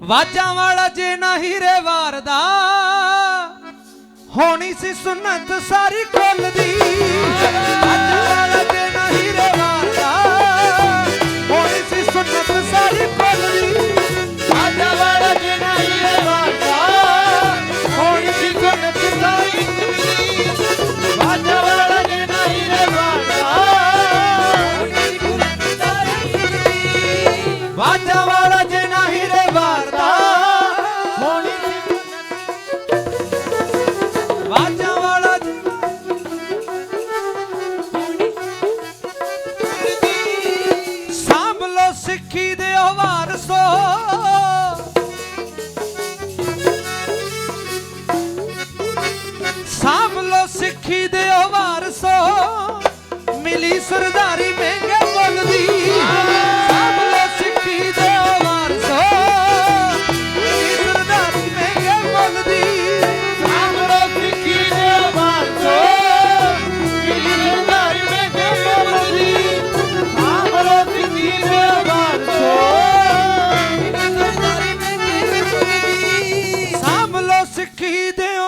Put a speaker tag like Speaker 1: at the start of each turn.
Speaker 1: ਵਾਜਾਂ ਵਾਲਾ ਜੇ ਨਾ ਹੀਰੇ ਵਾਰਦਾ ਹੋਣੀ ਸੀ ਸੁਨਤ ਸਾਰੀ ਕੁੱਲ ਦੀ ਵਾਜਾਂ ਵਾਲਾ ਸਿੱਖੀ ਦੇ ਹੋ ਵਾਰਸੋ ਸਾਂਭ ਲੋ ਸਿੱਖੀ ਦੇ ਹੋ ਵਾਰਸੋ ਮਿਲੀ ਸਰਦਾਰੀ ਮੇ que deu.